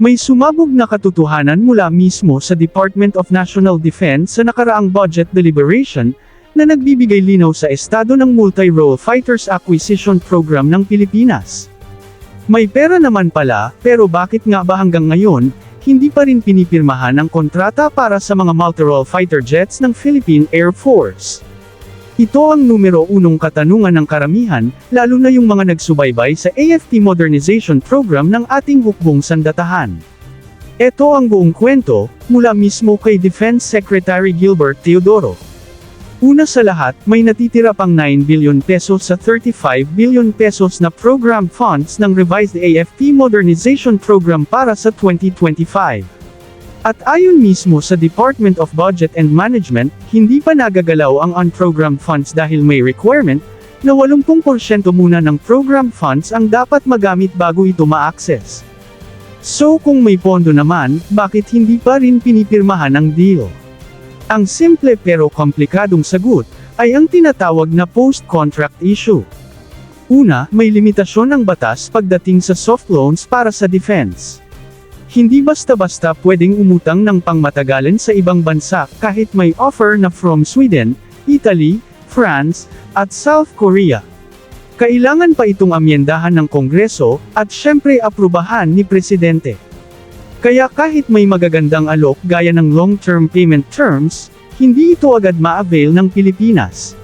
May sumabog na katotohanan mula mismo sa Department of National Defense sa nakaraang budget deliberation, na nagbibigay linaw sa estado ng Multi-Role Fighters Acquisition Program ng Pilipinas. May pera naman pala, pero bakit nga ba hanggang ngayon, hindi pa rin pinipirmahan ang kontrata para sa mga multi-role fighter jets ng Philippine Air Force? Ito ang numero unong katanungan ng karamihan, lalo na yung mga nagsubaybay sa AFP Modernization Program ng ating hukbong sandatahan. Ito ang buong kwento, mula mismo kay Defense Secretary Gilbert Teodoro. Una sa lahat, may natitira pang 9 billion pesos sa 35 billion pesos na program funds ng revised AFP Modernization Program para sa 2025. At ayon mismo sa Department of Budget and Management, hindi pa nagagalaw ang unprogrammed funds dahil may requirement na 80% muna ng program funds ang dapat magamit bago ito ma-access. So kung may pondo naman, bakit hindi pa rin pinipirmahan ang deal? Ang simple pero komplikadong sagot ay ang tinatawag na post-contract issue. Una, may limitasyon ng batas pagdating sa soft loans para sa defense. Hindi basta-basta pwedeng umutang ng pangmatagalan sa ibang bansa kahit may offer na from Sweden, Italy, France, at South Korea. Kailangan pa itong amyendahan ng Kongreso, at syempre aprubahan ni Presidente. Kaya kahit may magagandang alok gaya ng long-term payment terms, hindi ito agad ma-avail ng Pilipinas.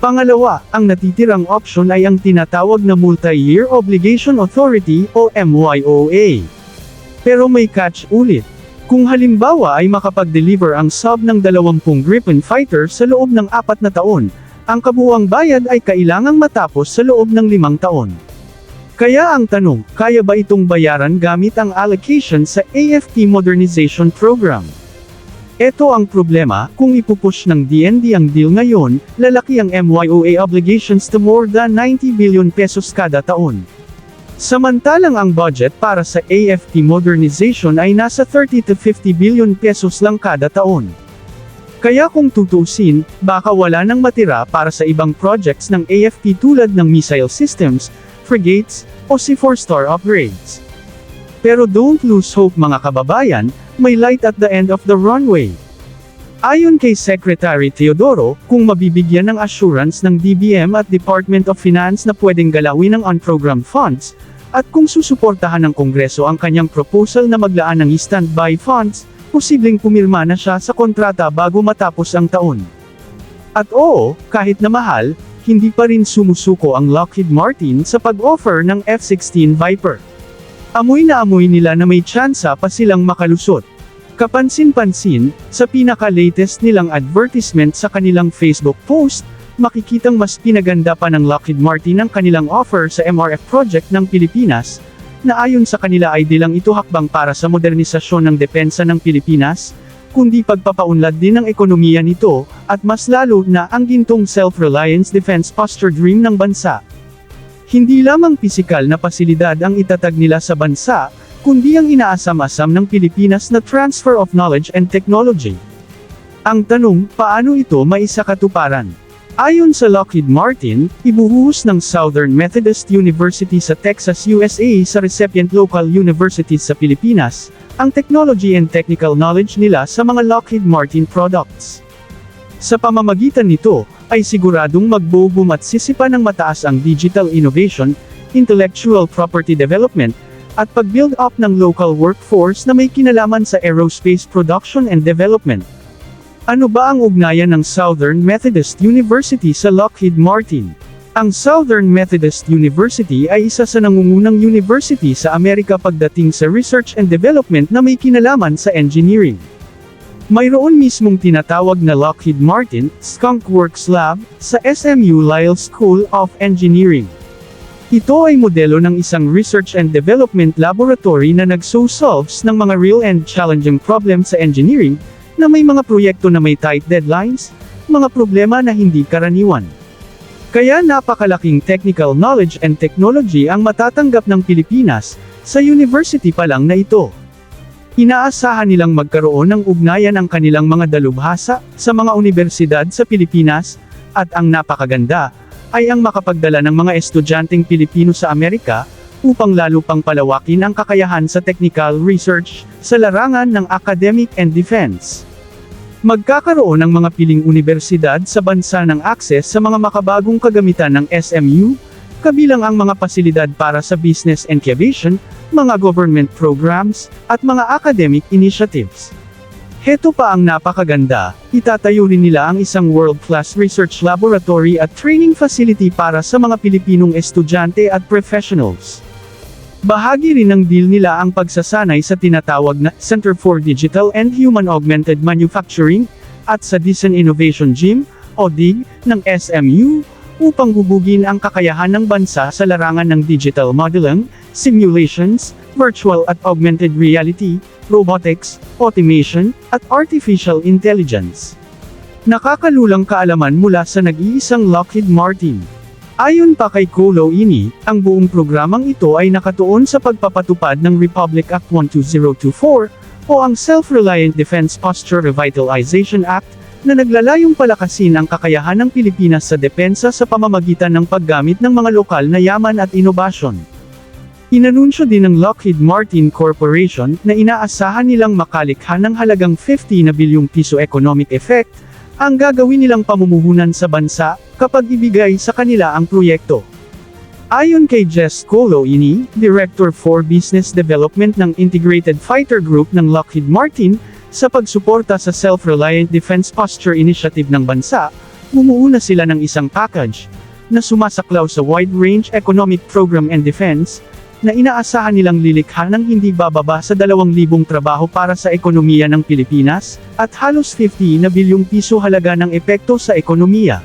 Pangalawa, ang natitirang option ay ang tinatawag na Multi-Year Obligation Authority o MYOA. Pero may catch ulit. Kung halimbawa ay makapag-deliver ang sub ng 20 Gripen fighter sa loob ng 4 na taon, ang kabuuang bayad ay kailangang matapos sa loob ng 5 taon. Kaya ang tanong, kaya ba itong bayaran gamit ang allocation sa AFP Modernization Program? Ito ang problema, kung ipupush ng DND ang deal ngayon, lalaki ang MYOA obligations to more than 90 billion pesos kada taon. Samantalang ang budget para sa AFP modernization ay nasa 30 to 50 billion pesos lang kada taon. Kaya kung tutusin, baka wala nang matira para sa ibang projects ng AFP tulad ng missile systems, frigates, o C4 star upgrades. Pero don't lose hope mga kababayan, may light at the end of the runway. Ayon kay Secretary Teodoro, kung mabibigyan ng assurance ng DBM at Department of Finance na pwedeng galawin ang unprogrammed funds, at kung susuportahan ng Kongreso ang kanyang proposal na maglaan ng standby funds, posibleng pumirma na siya sa kontrata bago matapos ang taon. At oo, kahit na mahal, hindi pa rin sumusuko ang Lockheed Martin sa pag-offer ng F-16 Viper. Amoy na amoy nila na may tsansa pa silang makalusot. Kapansin-pansin, sa pinaka-latest nilang advertisement sa kanilang Facebook post, makikitang mas pinaganda pa ng Lockheed Martin ang kanilang offer sa MRF project ng Pilipinas, na ayon sa kanila ay di lang ito hakbang para sa modernisasyon ng depensa ng Pilipinas, kundi pagpapaunlad din ng ekonomiya nito, at mas lalo na ang gintong self-reliance defense posture dream ng bansa. Hindi lamang pisikal na pasilidad ang itatag nila sa bansa, kundi ang inaasam-asam ng Pilipinas na transfer of knowledge and technology. Ang tanong, paano ito maisakatuparan? Ayon sa Lockheed Martin, ibuhuhos ng Southern Methodist University sa Texas, USA sa recipient local universities sa Pilipinas, ang technology and technical knowledge nila sa mga Lockheed Martin products. Sa pamamagitan nito, ay siguradong magbubum at sisipa ng mataas ang digital innovation, intellectual property development, at pag-build up ng local workforce na may kinalaman sa aerospace production and development. Ano ba ang ugnayan ng Southern Methodist University sa Lockheed Martin? Ang Southern Methodist University ay isa sa nangungunang university sa Amerika pagdating sa research and development na may kinalaman sa engineering. Mayroon mismong tinatawag na Lockheed Martin Skunk Works Lab sa SMU Lyle School of Engineering. Ito ay modelo ng isang research and development laboratory na nagso-solves ng mga real and challenging problems sa engineering, na may mga proyekto na may tight deadlines, mga problema na hindi karaniwan. Kaya napakalaking technical knowledge and technology ang matatanggap ng Pilipinas, sa university pa lang na ito. Inaasahan nilang magkaroon ng ugnayan ang kanilang mga dalubhasa, sa mga universidad sa Pilipinas, at ang napakaganda, ay ang makapagdala ng mga estudyanteng Pilipino sa Amerika, upang lalo pang palawakin ang kakayahan sa technical research, sa larangan ng academic and defense. Magkakaroon ng mga piling universidad sa bansa ng akses sa mga makabagong kagamitan ng SMU, kabilang ang mga pasilidad para sa business incubation, mga government programs, at mga academic initiatives. Heto pa ang napakaganda, itatayo rin nila ang isang world-class research laboratory at training facility para sa mga Pilipinong estudyante at professionals. Bahagi rin ng deal nila ang pagsasanay sa tinatawag na Center for Digital and Human Augmented Manufacturing at sa Design Innovation Gym o DIG ng SMU upang hubugin ang kakayahan ng bansa sa larangan ng digital modeling, simulations, virtual at augmented reality, robotics, automation, at artificial intelligence. Nakakalulang kaalaman mula sa nag-iisang Lockheed Martin. Ayon pa kay Kolo Ini, ang buong programang ito ay nakatuon sa pagpapatupad ng Republic Act 12024, o ang Self-Reliant Defense Posture Revitalization Act, na naglalayong palakasin ang kakayahan ng Pilipinas sa depensa sa pamamagitan ng paggamit ng mga lokal na yaman at inobasyon. Inanunsyo din ng Lockheed Martin Corporation na inaasahan nilang makalikha ng halagang 50 na bilyong piso economic effect, ang gagawin nilang pamumuhunan sa bansa, kapag ibigay sa kanila ang proyekto. Ayon kay Jess Colo Ini, Director for Business Development ng Integrated Fighter Group ng Lockheed Martin, sa pagsuporta sa Self-Reliant Defense Posture Initiative ng bansa, bumuo na sila ng isang package, na sumasaklaw sa Wide Range Economic Program and Defense, na inaasahan nilang lilikha ng hindi bababa sa 2,000 trabaho para sa ekonomiya ng Pilipinas, at halos 50 na bilyong piso halaga ng epekto sa ekonomiya.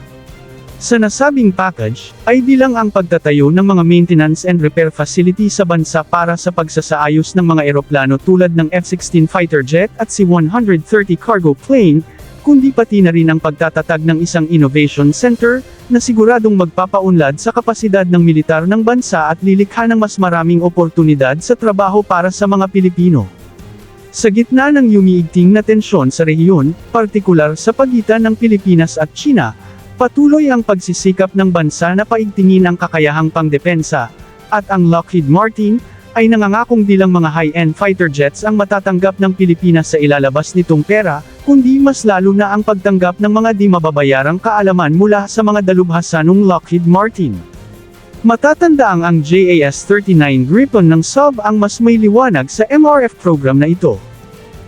Sa nasabing package, ay di lang ang pagtatayo ng mga maintenance and repair facility sa bansa para sa pagsasaayos ng mga eroplano tulad ng F-16 fighter jet at C-130 cargo plane, kundi pati na rin ang pagtatatag ng isang innovation center, na siguradong magpapaunlad sa kapasidad ng militar ng bansa at lilikha ng mas maraming oportunidad sa trabaho para sa mga Pilipino. Sa gitna ng yumiigting na tensyon sa rehiyon, partikular sa pagitan ng Pilipinas at China, patuloy ang pagsisikap ng bansa na paigtingin ang kakayahang pangdepensa, at ang Lockheed Martin, ay nangangakong di lang mga high-end fighter jets ang matatanggap ng Pilipinas sa ilalabas nitong pera, kundi mas lalo na ang pagtanggap ng mga di mababayarang kaalaman mula sa mga dalubhasanong Lockheed Martin. Matatandaang ang JAS-39 Gripen ng SOB ang mas may liwanag sa MRF program na ito.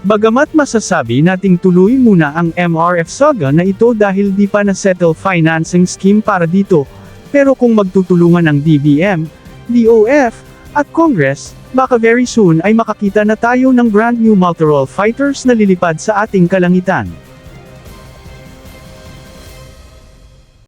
Bagamat masasabi nating tuloy muna ang MRF saga na ito dahil di pa na-settle financing scheme para dito, pero kung magtutulungan ang DBM, DOF, at Congress, baka very soon ay makakita na tayo ng brand new multirole fighters na lilipad sa ating kalangitan.